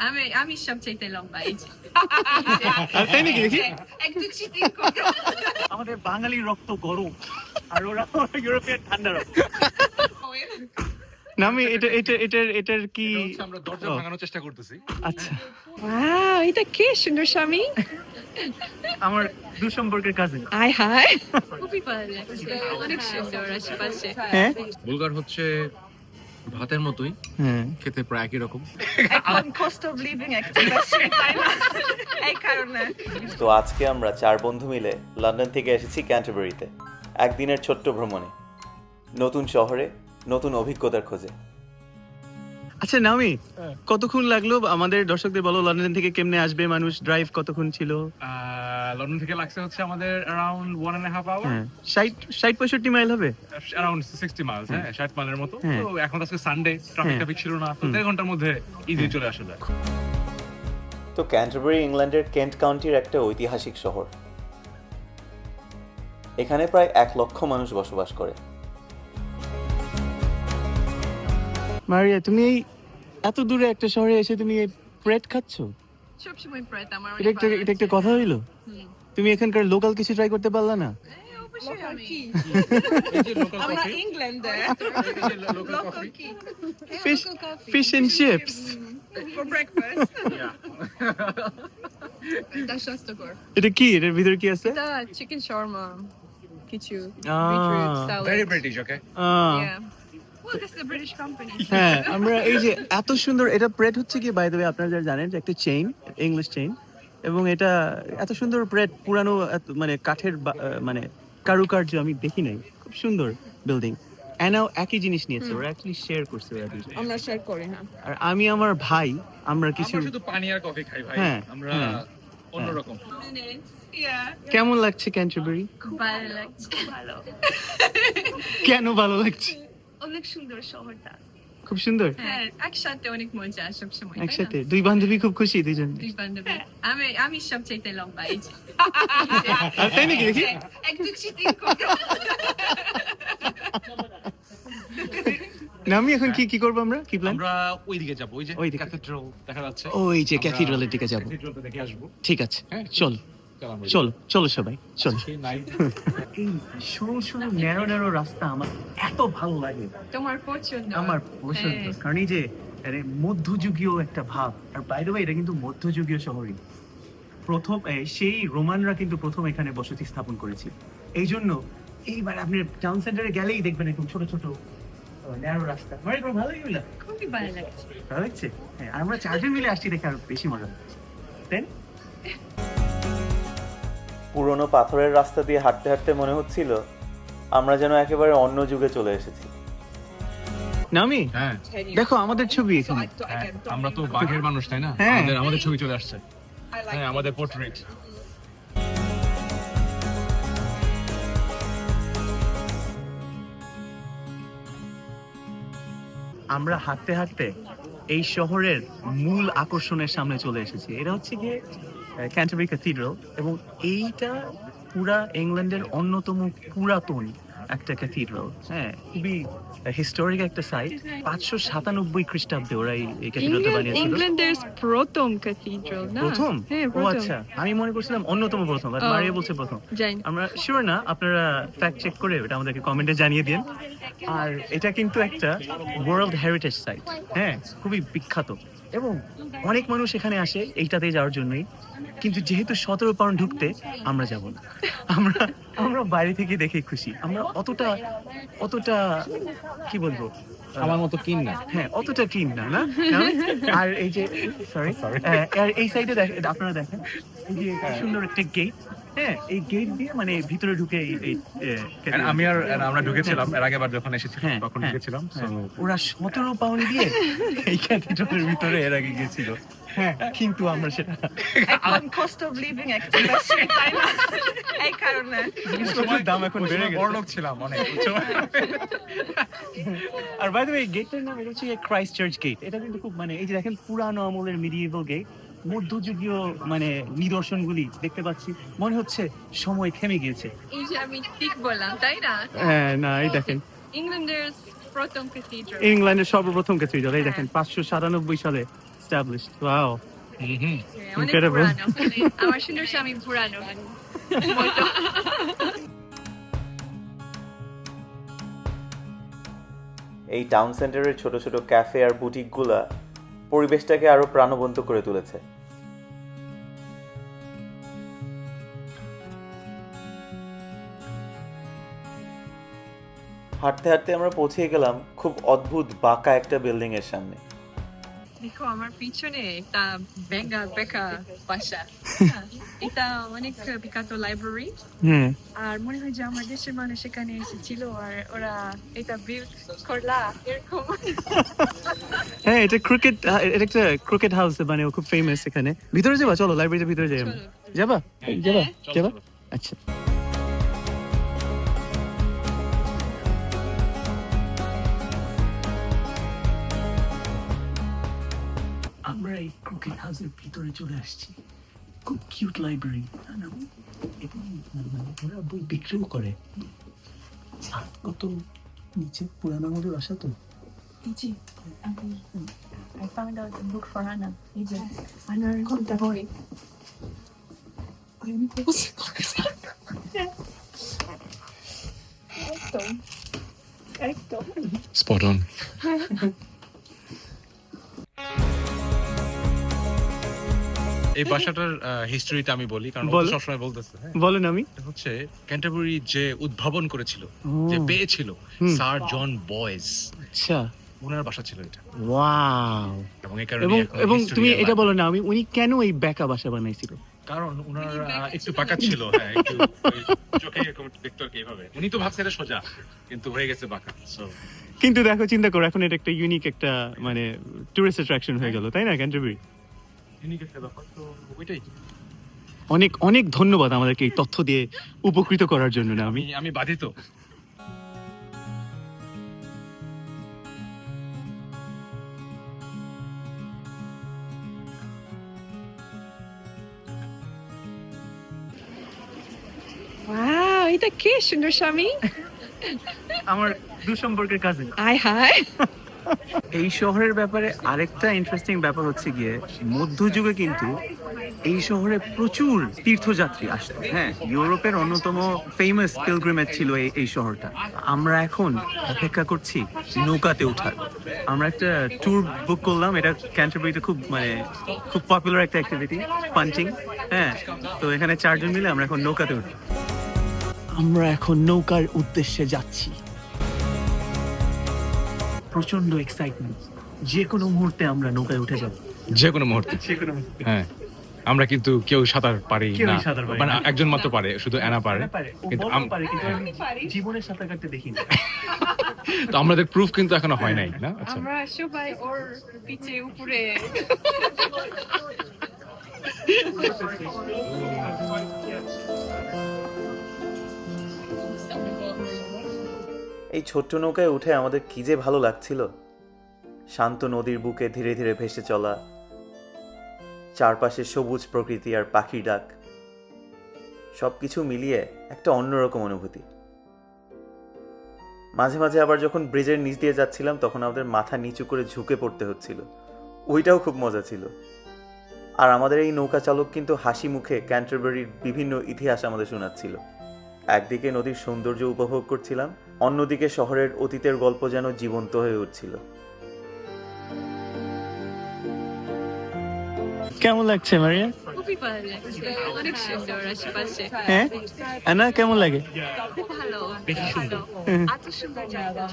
আমি আমি সবচাইতে লম্বা এই তাই নাকি দেখি? একটু চিটিং করো। আমাদের বাঙালি রক্ত গরম আর ওরা ইউরোপিয়ান ঠান্ডা রক্ত। না আমি এটা এটা এটার এটার কি আমরা দরজা ভাঙানোর চেষ্টা করতেছি। আচ্ছা। ওয়াও এটা কে সুন্দর স্বামী? আমার দুঃসম্পর্কের কাজিন আয় হায়। খুবই ভালো লাগছে অনেক সুন্দর আশেপাশে। হ্যাঁ? বুলগার হচ্ছে ভাতের মতোই হ্যাঁ। খেতে প্রায় একই রকম। তো আজকে আমরা চার বন্ধু মিলে লন্ডন থেকে এসেছি ক্যান্টারবারিতে একদিনের ছোট্ট ভ্রমণে। নতুন শহরে নতুন অভিজ্ঞতার খোঁজে। আচ্ছা নামি কতক্ষণ লাগল? আমাদের দর্শকদের বলো লন্ডন থেকে কেমনে আসবে মানুষ? ড্রাইভ কতক্ষণ ছিল? লন্ডন থেকে লাগছে হচ্ছে আমাদের around one and half hour হ্যাঁ ষাট ষাট পঁয়ষট্টি মাইল হবে? অ্যারাউন্ড সিক্সটি মাইলস হ্যাঁ। ষাট মাইলের মতো। হ্যাঁ। তো এখন আজকে সানডে ট্রাফিক হ্যাঁ। ট্রাফিক ছিল না তো দেড় ঘণ্টার মধ্যে ইজি চলে আসা যায়। তো ক্যান্টারবারি ইংল্যান্ডের কেন্ট কাউন্টির একটা ঐতিহাসিক শহর। এখানে প্রায় এক লক্ষ মানুষ বসবাস করে। মারিয়া তুমি এই এত দূরে একটা শহরে এসে তুমি এই ব্রেড সবসময় প্রায় আমার এটা একটা এটা একটা কথা হইল? তুমি এখানকার লোকাল কিছু ট্রাই করতে পারলা না? অবশ্যই আমরা ইংল্যান্ডে local coffee fish fish and chips for breakfast এটা স্বাস্থ্যকর এটা কি? এটার ভিতরে কি আছে? এটা চিকেন শর্মা কিছু Ah. beetroot very British okay আহ, হ্যাঁ আমরা এই যে এত সুন্দর এটা ব্রেড হচ্ছে কি বাই দ্য ওয়ে আপনারা যারা জানেন যে একটা চেইন ইংলিশ চেইন এবং এটা এত সুন্দর ব্রেড পুরানো মানে কাঠের বা- মানে কারুকার্য আমি দেখি নাই। খুব সুন্দর বিল্ডিং এনাও একই জিনিস নিয়েছে ওরা অ্যাকচুয়ালি শেয়ার করছে ওরা দুজন। আমরা শেয়ার করি না আর আমি আমার ভাই আমরা কিছু আমরা শুধু পানি আর কফি খাই ভাই। হ্যাঁ, আমরা হ্যাঁ। অন্যরকম। কেমন লাগছে ক্যান্টারবারি খুব ভালো লাগছে। ভালো কেন ভালো লাগছে? অনেক সুন্দর শহরটা। খুব সুন্দর? হ্যাঁ একসাথে অনেক মজা সবসময় তাই না? একসাথে? দুই বান্ধবী খুব খুশি দুজন দুই বান্ধবী। আমি আমি সবচাইতে লম্বা এই যে। আর তাই নাকি দেখি? একটু চিটিং এখন কি কি করব আমরা? কি প্ল্যান আমরা ওইদিকে যাব ওই যে। ক্যাথেড্রাল দেখা যাচ্ছে। ওই যে ক্যাথিড্রালের দিকে যাব। ক্যাথিড্রালটা দেখে আসব। ঠিক আছে হ্যাঁ। চল। চল চলো সবাই চলো। সেই night এই সরু সরু ন্যারো ন্যারো রাস্তা আমার এত ভালো লাগে। তোমার পছন্দ। আমার পছন্দ। হ্যাঁ। কারণ এই যে আরে মধ্যযুগীয় একটা ভাব। আর বাইরে এটা কিন্তু মধ্যযুগীয় শহরই। প্রথম সেই রোমানরা কিন্তু প্রথম এখানে বসতি স্থাপন করেছে। এই জন্য এইবার আপনি টাউন সেন্টারে গেলেই দেখবেন একদম ছোট ছোট ন্যারো রাস্তা। আমার এগুলো ভালো লাগল। খুবই ভালো লাগছে। ভালো লাগছে? হ্যাঁ আর আমরা চারজন মিলে আসছি দেখে আরও বেশি মজা লাগছে তাই না? পুরনো পাথরের রাস্তা দিয়ে হাঁটতে হাঁটতে মনে হচ্ছিল আমরা যেন একেবারে অন্য যুগে চলে এসেছি। নামি হ্যাঁ। দেখো আমাদের ছবি এখানে। হ্যাঁ, আমরা তো বাঘের মানুষ তাই না? হ্যাঁ। আমাদের আমাদের ছবি চলে আসছে। হ্যাঁ আমাদের পোর্ট্রেট আমরা হাঁটতে হাঁটতে এই শহরের মূল আকর্ষণের সামনে চলে এসেছি। এটা হচ্ছে গিয়ে ক্যান্টারবারি ক্যাথিড্রাল এবং এইটা পুরা ইংল্যান্ডের অন্যতম পুরাতন একটা ক্যাথিড্রাল হ্যাঁ খুবই হিস্টোরিক একটা সাইট পাঁচশো সাতানব্বই খ্রিস্টাব্দে ওরা এই- ক্যাথিড্রালটা বানিয়েছিল। ইংল্যান্ডের প্রথম ক্যাথিড্রাল না? প্রথম? ও আচ্ছা আমি মনে করছিলাম অন্যতম প্রথম আর মারিয়া বলছে প্রথম। আমরা শিওর না আপনারা ফ্যাক্ট চেক করে এটা আমাদেরকে কমেন্টে জানিয়ে দিন। আর এটা কিন্তু একটা ওয়ার্ল্ড হেরিটেজ সাইট হ্যাঁ খুবই বিখ্যাত। এবং অনেক মানুষ এখানে আসে এইটাতে যাওয়ার জন্যই। কিন্তু যেহেতু সতেরো পাউন্ড ঢুকতে আমরা যাব না। আমরা আমরা বাইরে থেকে দেখে খুশি। আমরা অতটা অতটা কি বলব? আমার মতো কিন না। হ্যাঁ অতটা কিন না না? না? আর এই যে সরি আর এই সাইডে আপনারা দেখেন এই যে সুন্দর একটা গেট হ্যাঁ এই গেট দিয়ে মানে ভিতরে ঢুকে এই- এই আমি আর আমরা ঢুকেছিলাম এর আগের বার যখন এসেছিলাম হ্যাঁ, তখন হ্যাঁ, ঢুকেছিলাম হ্যাঁ। ওরা সতেরো পাউন্ড দিয়ে এই ক্যাথিড্রালের ভিতরে এর আগে গেছিল হ্যাঁ কিন্তু আমরা সেটা এখন কস্ট অফ লিভিং একটা এই কারণে। জিনিসপত্রের দাম এখন বেড়ে গেছে। বড়লোক ছিলাম অনেক আর বাই দ্য ওয়ে গেটটার নাম এটা হচ্ছে ক্রাইস্ট চার্চ গেট এটা কিন্তু খুব মানে এই যে দেখেন পুরানো আমলের মিডিয়েবল গেট মধ্যযুগীয় মানে নিদর্শনগুলি দেখতে পাচ্ছি। মনে হচ্ছে সময় থেমে গিয়েছে। এই যে আমি ঠিক বললাম তাই না? হ্যাঁ না এই দেখেন। ইংল্যান্ডের প্রথম ক্যাথিড্রাল ইংল্যান্ডের সর্বপ্রথম ক্যাথিড্রাল এই দেখেন পাঁচশো সাতানব্বই সালে আমার সুন্দর স্বামী পুরানো। এই টাউন সেন্টারের ছোট ছোট ক্যাফে আর বুটিকগুলা পরিবেশটাকে আরও প্রাণবন্ত করে তুলেছে। হাঁটতে হাঁটতে আমরা পৌঁছে গেলাম খুব অদ্ভুত বাঁকা একটা বিল্ডিং এর সামনে। দেখো আমার পিছনে একটা বেঙ্গা বেকা বাসা। হ্যাঁ, এটা অনেক বিখ্যাত লাইব্রেরি হ্যাঁ আর মনে হয় যে আমার দেশের মানুষ এখানে এসেছিল আর ওরা এটা বিল্ড করলা এরকম। হ্যাঁ এটা ক্রিকেট এটা একটা ক্রিকেট হাউস মানে ও খুব ফেমাস এখানে। ভিতরে যাবা? চলো লাইব্রেরিতে ভিতরে যাই যাবা? যাবা? যাবা? আচ্ছা। হাউসের ভিতরে চলে আসছি। খুব কিউট লাইব্রেরি এবং ওরা বই বিক্রিও করে। আর কত নিচে? পুরানো আমাদের বাসা তো। Iji, I found out a book for Anna. Iji, Annaর কোনটা বই? একদম একদম। স্পট এই বাসাটার হিস্টরিটা আমি বলি কারণ ও সবসময় বলতেছে হ্যাঁ? বলেন আমি। হচ্ছে ক্যান্টারবুরি যে উদ্ভাবন করেছিল যে পেয়েছিল স্যার জন বয়েজ আচ্ছা। ওনার বাসা ছিল এটা। ওয়াও। এবং এই কারণে এবং তুমি এটা বলো না আমি উনি কেন এই বেকা বাসা বানাইছিল? কারণ ওনার একটু বাঁকা ছিল হ্যাঁ একটু চোখে এরকম দেখতে আর কি উনি তো ভাবছে এটা সোজা কিন্তু হয়ে গেছে বাঁকা সো কিন্তু দেখো চিন্তা করো এখন এটা একটা ইউনিক একটা মানে টুরিস্ট অ্যাট্রাকশন হয়ে গেল তাই না ক্যান্টারবুরি ইউনিক একটা ব্যাপার তো ওইটাই। অনেক অনেক ধন্যবাদ আমাদেরকে এই তথ্য দিয়ে উপকৃত করার জন্য না আমি। আমি বাধিত। এটা কে সুন্দর স্বামী? আমার দুসম্পর্কের কাজিন আয় হাই এই শহরের ব্যাপারে আরেকটা ইন্টারেস্টিং ব্যাপার হচ্ছে গিয়ে, মধ্যযুগে কিন্তু এই শহরে প্রচুর তীর্থযাত্রী আসতো। হ্যাঁ ইউরোপের অন্যতম ফেমাস পিলগ্রিমেজ ছিল এই শহরটা। আমরা এখন অপেক্ষা করছি নৌকাতে ওঠার আমরা একটা ট্যুর বুক করলাম, এটা ক্যান্টারবুরিতে খুব মানে খুব পপুলার একটা অ্যাক্টিভিটি পাঞ্চিং হ্যাঁ তো এখানে চারজন মিলে আমরা এখন নৌকাতে উঠি আমরা এখন নৌকার উদ্দেশ্যে যাচ্ছি। প্রচণ্ড এক্সাইটমেন্ট যে কোনো মুহূর্তে আমরা নৌকায় উঠে যাব। যে কোনো মুহূর্তে। যে কোনো মুহূর্তে। হ্যাঁ। আমরা কিন্তু কেউ সাঁতার পারি না। সাঁতার মানে একজন মাত্র পারে শুধু এনা পারে। কিন্তু কিন্তু আম- আমি জীবনে সাঁতার কাটতে দেখিনি। তো আমাদের প্রুফ কিন্তু এখনও হয় নাই না? আচ্ছা। আমরা সবাই ওর পিছে উপরে। এই ছোট্ট নৌকায় উঠে আমাদের কি যে ভালো লাগছিল। শান্ত নদীর বুকে ধীরে ধীরে ভেসে চলা, চারপাশে সবুজ প্রকৃতি আর পাখির ডাক সব কিছু মিলিয়ে একটা অন্যরকম অনুভূতি। মাঝে মাঝে আবার যখন ব্রিজের নিচ দিয়ে যাচ্ছিলাম, তখন আমাদের মাথা নিচু করে ঝুঁকে পড়তে হচ্ছিল। ওইটাও খুব মজা ছিল। আর আমাদের এই নৌকা চালক কিন্তু হাসি মুখে ক্যান্টারবেরির বিভিন্ন ইতিহাস আমাদের শোনাচ্ছিল। একদিকে নদীর সৌন্দর্য উপভোগ করছিলাম অন্যদিকে শহরের অতীতের গল্প যেন জীবন্ত হয়ে উঠছিল। কেমন লাগছে মারিয়া? খুবই ভালো লাগছে অনেক সুন্দর আশেপাশে। হ্যাঁ? আনা কেমন লাগে? ভালো ভালো। এত সুন্দর জায়গা।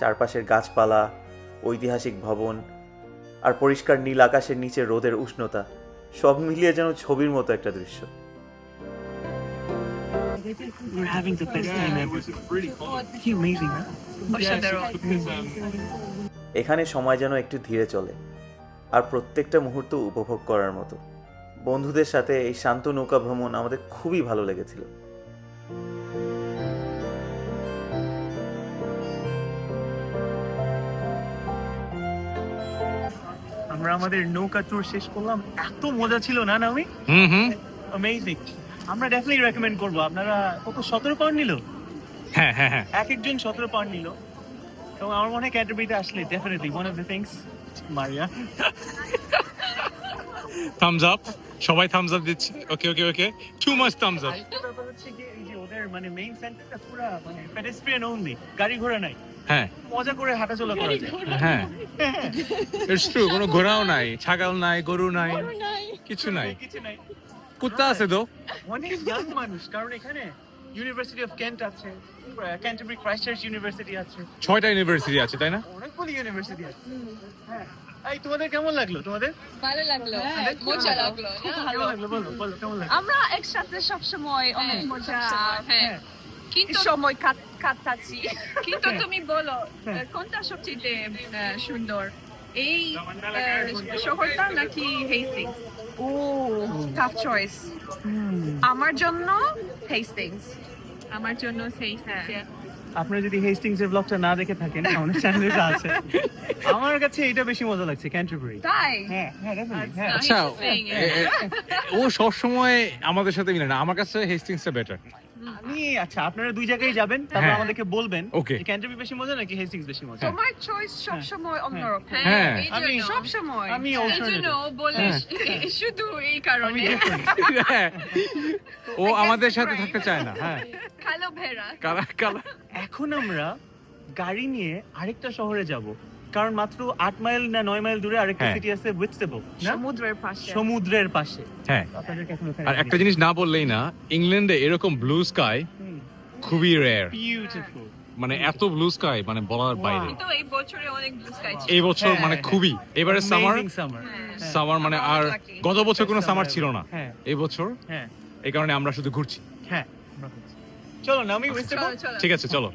চারপাশের গাছপালা ঐতিহাসিক ভবন আর পরিষ্কার নীল আকাশের নিচে রোদের উষ্ণতা সব মিলিয়ে যেন ছবির মতো একটা দৃশ্য। We're having the best time ever. কি amazing, না? অসাধারণ এখানে সময় যেন একটু ধীরে চলে আর প্রত্যেকটা মুহূর্ত উপভোগ করার মতো। বন্ধুদের সাথে এই শান্ত নৌকা ভ্রমণ আমাদের খুবই ভালো লেগেছিল। আমরা আমাদের নৌকা ট্যুর শেষ করলাম। এত মজা ছিল না না আমি? হুম হুম। অ্যামেজিং আমরা ডেফিনেটলি রেকমেন্ড করব। আপনারা কত সতেরো পাউন্ড নিল? হ্যাঁ হ্যাঁ হ্যাঁ। এক একজন সতেরো পাউন্ড নিল। এবং আমার মনে হয় ক্যাটারবিতে আসলে definitely one of the things Maria. Thumbs up সবাই থামস আপ দিচ্ছে। Okay okay okay too much thumbs up ব্যাপার হচ্ছে কি এই যে ওদের মানে মেইন সেন্টারটা পুরো মানে পেডেস্ট্রিয়ান only গাড়ি ঘোড়া নাই। হ্যাঁ। মজা করে হাঁটাচলা করা যায়। হ্যাঁ। ইটস ট্রু কোনো ঘোড়াও নাই ছাগল নাই গরু নাই। কিছু নাই। কিছু নাই। কুত্তা আছে তো। অনেক ইয়াং মানুষ কারণ এখানে ইউনিভার্সিটি অফ কেন্ট আছে ক্যান্টারবারি ক্রাইস্ট চার্চ ইউনিভার্সিটি আছে। ছয়টা ইউনিভার্সিটি আছে তাই না? অনেকগুলো ইউনিভার্সিটি আছে। হ্যাঁ। এই তোমাদের কেমন লাগল? তোমাদের? ভালো লাগল। মজা লাগল কেমন লাগল বলো বলো কেমন লাগল? আমরা একসাথে সবসময় অনেক হ্যাঁ, মজা হ্যাঁ। কিন্তু সময় কাট- কাটাচ্ছি। কিন্তু তুমি বলো কোনটা সবচেয়ে সুন্দর? এই শহরটা নাকি হেস্টিংস ও টাফ চয়েস আমার জন্য হেস্টিংস আমার জন্য সেই আপনারা যদি হেস্টিংস এর ব্লগটা না দেখে থাকেন আমাদের চ্যানেলে আছে। আমার কাছে এটা বেশি মজা লাগছে ক্যান্টারবারি তাই? হ্যাঁ হ্যাঁ হ্যাঁ। আচ্ছা. এ- এ- ও সব সময় আমাদের সাথে মিলে না। আমার কাছে হেস্টিংসটা বেটার আমি আচ্ছা আপনারা দুই জায়গায় যাবেন তারপর হ্যাঁ। আমাদেরকে বলবেন Okay. যে ক্যান্টারবারি বেশি মজা নাকি হেস্টিংস বেশি মজা? তোমার চয়েস সবসময় অন্যরকম। হ্যাঁ। আমি জন্য- সব সময় আমি জন্য বলে শুধু এই কারণে। হ্যাঁ। ও আমাদের সাথে থাকতে চায় না হ্যাঁ। কালো ভেড়া। কালা কালা। এখন আমরা গাড়ি নিয়ে আরেকটা শহরে যাব। কারণ মাত্র আট মাইল না নয় মাইল দূরে আরেকটা হ্যাঁ। সিটি আছে উইথস্টেবল না? সমুদ্রের পাশে। সমুদ্রের পাশে। হ্যাঁ। আর একটা জিনিস না বললেই না ইংল্যান্ডে এরকম ব্লু স্কাই খুবই রেয়ার বিউটিফুল মানে এত ব্লু স্কাই মানে বলার বাইরে। কিন্তু এই বছরে অনেক ব্লু স্কাই ছিল। এই বছর হ্যাঁ, মানে হ্যাঁ। খুবই। এবারে সামার সামার সামার মানে আর গত বছর কোনো সামার ছিল না। হ্যাঁ। এই বছর হ্যাঁ। এই কারণে আমরা শুধু ঘুরছি। হ্যাঁ চলো না আমি ঠিক আছে চলো।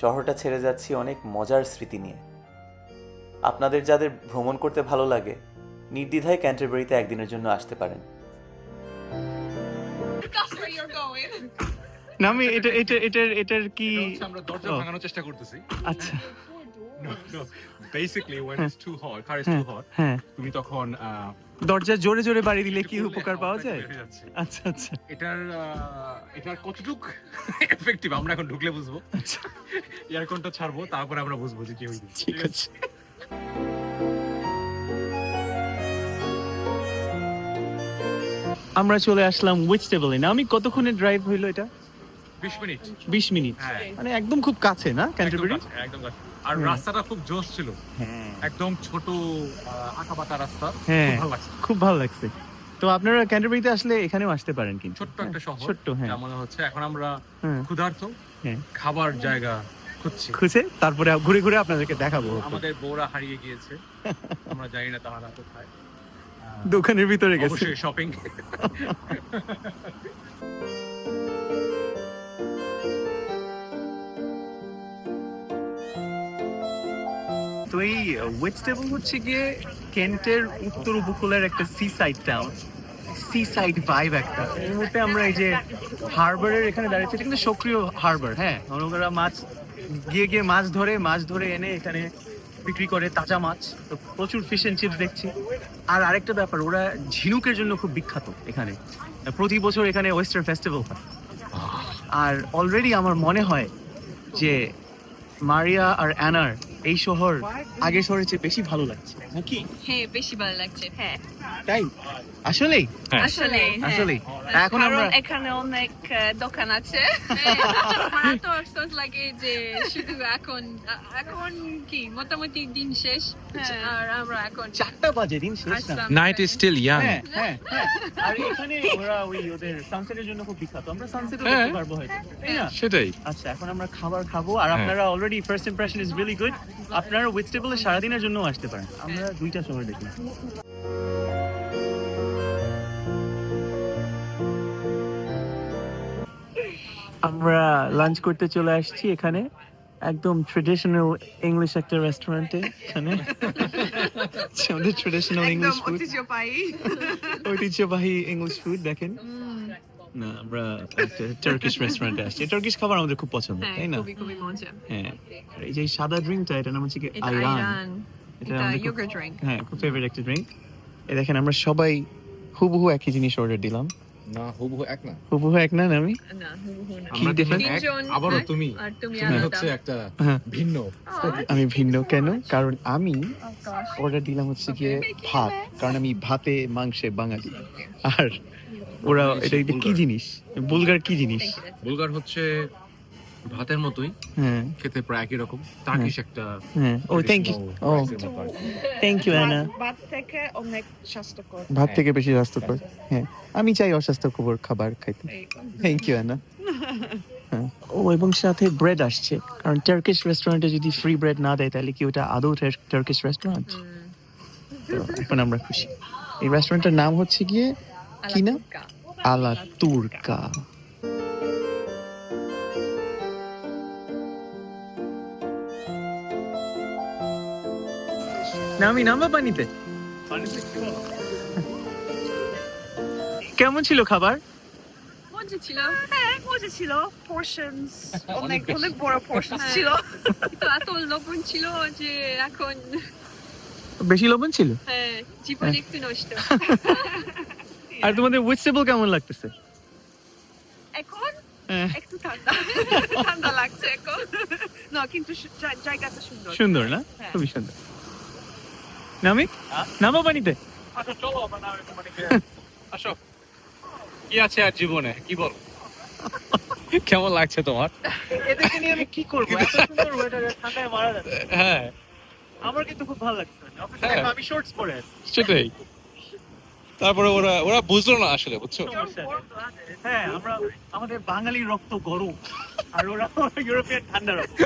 শহরটা ছেড়ে যাচ্ছি অনেক মজার স্মৃতি নিয়ে। আপনাদের যাদের ভ্রমণ করতে ভালো লাগে নির্দ্বিধায় ক্যান্টারবেরিতে একদিনের জন্য আসতে পারেন। না আমি এটা এটা এটার এটার কি আমরা দরজা ভাঙানোর চেষ্টা করতেছি। আচ্ছা। Basically when it's too hot car is হ্যাঁ too hot হ্যাঁ। তুমি তখন দরজা জোরে জোরে বাড়ি দিলে কি উপকার পাওয়া যায়? হয়ে যাচ্ছে। আচ্ছা আচ্ছা। এটার এটার কতটুক এফেক্টিভ আমরা এখন ঢুকলে বুঝব। আচ্ছা। এয়ারকনটা ছাড়বো তারপরে আমরা বুঝব যে কি হইবে ঠিক আছে? আমরা চলে আসলাম উইথস্টেবলে না আমি কতক্ষণের ড্রাইভ হইল এটা? 20 মিনিট। বিশ মিনিট। মানে একদম খুব কাছে না ক্যান্টারবারি একদম কাছে। আর হ্যাঁ। রাস্তাটা খুব জোস ছিল। হ্যাঁ একদম ছোট আহ, আঁকাবাঁকা রাস্তা। হ্যাঁ। খুব ভালো লাগছে। তো আপনারা ক্যান্টারবারিতে আসলে এখানেও আসতে পারেন কিন্তু। ছোট্ট একটা শহর। ছোট্ট হ্যাঁ। মনে হচ্ছে এখন আমরা হ্যাঁ। ক্ষুধার্ত হ্যাঁ। খাবার জায়গা খুঁজছি। খুঁজে তারপরে ঘুরে ঘুরে আপনাদেরকে দেখাবো আমাদের বউরা হারিয়ে গিয়েছে। আমরা জানি না তাহারা কোথায়। দোকানের ভিতরে গেছে। শপিং তো এই ওয়েস্টেবল হচ্ছে গিয়ে কেন্টের উত্তর উপকূলের একটা seaside town seaside vibe একটা। এই মুহূর্তে আমরা এই যে হারবারের এখানে দাঁড়িয়েছি, এটা কিন্তু সক্রিয় হারবার হ্যাঁ? ওরা মাছ, গিয়ে গিয়ে মাছ ধরে মাছ ধরে এনে এখানে বিক্রি করে, তাজা মাছ। তো প্রচুর ফিশ এন্ড চিপস দেখছি। আর আরেকটা ব্যাপার, ওরা ঝিনুকের জন্য খুব বিখ্যাত এখানে। প্রতি বছর এখানে ওয়েস্টার্ন ফেস্টিভ্যাল হয়। আর অলরেডি আমার মনে হয় যে মারিয়া আর অ্যানার এই শহর আগের শহরের চেয়ে বেশি ভালো লাগছে। নাকি? হ্যাঁ বেশি ভালো লাগছে হ্যাঁ। তাই? আসলেই? আসলে হ্যাঁ। আসলেই। এখন আমরা এখানে অনেক দোকান আছে। হ্যাঁ, তো আফসোস লাগে যে শুধু এখন এখন কি মোটামুটি দিন শেষ হ্যাঁ। আর আমরা এখন চারটা বাজে দিন শেষ না? নাইট ইজ স্টিল ইয়াং হ্যাঁ হ্যাঁ হ্যাঁ। আর এখানে ওরা ওই ওদের সানসেটের জন্য খুব বিখ্যাত। আমরা সানসেটও হ্যাঁ। দেখতে পারব হয়তো তাই না? সেটাই। আচ্ছা এখন আমরা খাবার খাব আর হ্যাঁ। আপনারা already first impression is really good আপনারা ওয়েজিটেবলে সারাদিনের জন্য আসতে পারেন। আমরা দুইটা শহর দেখি আমরা লাঞ্চ করতে চলে আসছি এখানে। একদম ট্রেডিশনাল ইংলিশ একটা রেস্টুরেন্টে এখানে। আমাদের ট্রেডিশনাল ইংলিশ ফুড ঐতিহ্যবাহী। ইংলিশ ফুড দেখেন। না আমরা একটা টার্কিশ রেস্টুরেন্টে আসছি। টার্কিশ খাবার আমাদের খুব পছন্দ হ্যাঁ তাই না? হ্যাঁ আর এই যে সাদা ড্রিঙ্কটা এটা নাম হচ্ছে কি আইরান এটা আমাদের হ্যাঁ খুব ফেভারিট একটা ড্রিঙ্ক এই দেখেন আমরা সবাই হুবহু একই জিনিস অর্ডার দিলাম। না হুবহু এক না। হুবহু এক না আমি না হুবহু না। কি আমরা এক, তিনজন আবারও তুমি। আর তুমি তুমি হচ্ছে একটা হ্যাঁ। ভিন্ন। আমি ভিন্ন কেন? কারণ আমি Oh অর্ডার দিলাম হচ্ছে গিয়ে ভাত। কারণ আমি ভাতে মাংসে বাঙালি। আর ওরা এটা এটা কি জিনিস? বুলগার কি জিনিস? বুলগার হচ্ছে ভাতের মতোই হ্যাঁ। খেতে প্রায় একই রকম। টার্কিশ একটা হ্যাঁ। ও থ্যাংক ইউ ও। থ্যাংক ইউ অ্যানা bad থেকে অনেক স্বাস্থ্যকর। ভাত থেকে বেশি স্বাস্থ্যকর। হ্যাঁ। আমি চাই অস্বাস্থ্যকর খাবার খাইতে। থ্যাংক ইউ অ্যানা হ্যাঁ। ও এবং সাথে ব্রেড আসছে। কারণ টার্কিশ রেস্টুরেন্টে যদি ফ্রি ব্রেড না দেয় তাহলে কি ওটা আদৌ টার্কিশ রেস্টুরেন্ট তো এখন আমরা খুশি। এই রেস্টুরেন্টের নাম হচ্ছে গিয়ে কি না আলা তুর্কা নামি নামা পানিতে। কেমন ছিল খাবার? মজা ছিল। হ্যাঁ, মজা ছিল। Portions, অনেক অনেক বড় portions ছিল। তো এত লবণ ছিল যে এখন বেশি লবণ ছিল? হ্যাঁ, জীবন একটু নষ্ট। আর তোমাদের ভেজিটেবল কেমন লাগতেছে? এখন হ্যাঁ, একটু ঠান্ডা। ঠান্ডা লাগছে এখন। না কিন্তু জায়গাটা সুন্দর। সুন্দর না? হ্যাঁ। খুবই সুন্দর। নামি? নামা পানিতে। আসো। কি আছে আর জীবনে? কি বল? কেমন লাগছে তোমার? এদেরকে নিয়ে আমি কি করব? এত সুন্দর ওয়েদারে ঠান্ডায় মারা যাচ্ছে। হ্যাঁ। আমার কিন্তু খুব ভালো লাগছে। অফিসে হ্যাঁ। আমি শর্টস পরে আছি। সেটাই। তারপরে ওরা ওরা বুঝলো না আসলে বুঝছ? হ্যাঁ আমরা আমাদের বাঙালি রক্ত গরম। আর ওরা ইউরোপিয়ান ঠান্ডা রক্ত।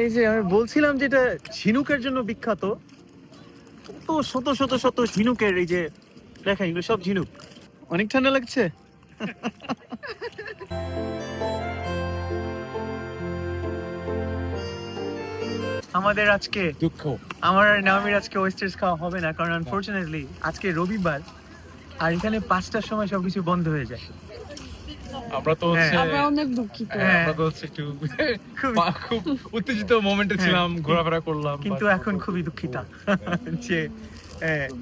এই যে আমি বলছিলাম যেটা ঝিনুকের জন্য বিখ্যাত। তো শত শত শত ঝিনুকের এই যে দেখা এগুলো সব ঝিনুক। অনেক ঠান্ডা লাগছে? আমাদের আজকে দুঃখ। আমার আর নামির আজকে ওয়েস্টার্স খাওয়া হবে না কারণ আনফরচুনেটলি আজকে রবিবার আর এখানে পাঁচটার সময় সবকিছু বন্ধ হয়ে যায়। আমরা তো হ্যাঁ। আমরা অনেক দুঃখিত। হ্যাঁ। আমরা তো হচ্ছে একটু খুব উত্তেজিত মোমেন্টে ছিলাম ঘোরাফেরা করলাম কিন্তু এখন খুবই দুঃখিত। যে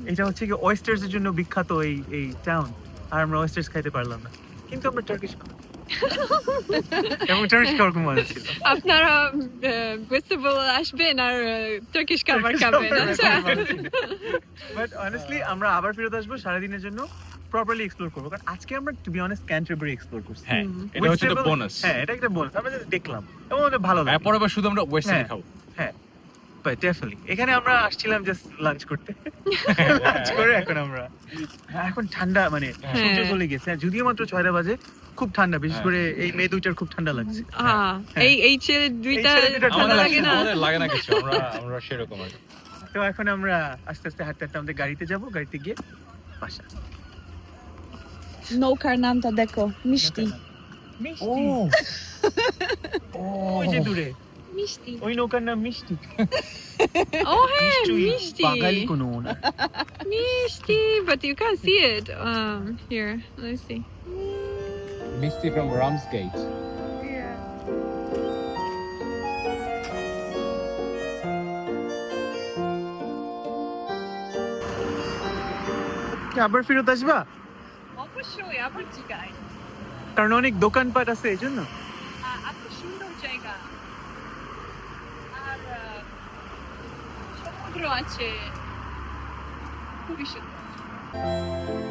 এটা হচ্ছে কি ওয়েস্টার্স এর জন্য বিখ্যাত এই এই টাউন আর আমরা ওয়েস্টার্স খাইতে পারলাম না। কিন্তু আমরা টার্কিশ এবং টার্কিশ খাওয়ার খুব মজা ছিল। আপনারা আসবেন আর টার্কিশ খাবার খাবেন। আচ্ছা। বাট অনেস্টলি আমরা আবার ফেরত আসব সারাদিনের জন্য। প্রপারলি এক্সপ্লোর করব। কারণ আজকে আমরা to be honest Canterbury explore করছি। হ্যাঁ এটা হচ্ছে বোনাস হ্যাঁ এটা একটা বোনাস আমরা just দেখলাম। এবং আমাদের ভালো হ্যাঁ পরে আবার শুধু আমরা ওয়েস্টার্ন হ্যাঁ। বাট ডেফিনেটলি এখানে আমরা আসছিলাম জাস্ট লাঞ্চ করতে। লাঞ্চ করে এখন আমরা। হ্যাঁ, এখন ঠান্ডা মানে সূর্য হ্যাঁ। চলে গেছে। হ্যাঁ, যদিও মাত্র ছয়টা বাজে খুব ঠান্ডা। বিশেষ হ্যাঁ। করে এই মেয়ে দুইটার খুব ঠান্ডা লাগছে। এই এই ছেলে দুইটা ঠান্ডা লাগে না? লাগে না কিছু আমরা আমরা সেরকম তো এখন আমরা আস্তে আস্তে হাঁটতে হাঁটতে আমাদের গাড়িতে যাব। গাড়িতে গিয়ে বাসা। নৌকার নামটা দেখো মিষ্টি মিষ্টি ওই যে দূরে মিষ্টি ওই নৌকার নাম মিষ্টি ও হ্যাঁ নিশ্চয়ই মিষ্টি বাঙালি কোনো না মিষ্টি but you can't see it. Um here let's see. মিষ্টি ফ্রম রামসগেট কি আবার ফেরত আসবা অবশ্যই আবার জিগাই। কারণ অনেক দোকানপাট আছে এই জন্য। এত সুন্দর জায়গা। আর সমুদ্র আছে। খুবই সুন্দর।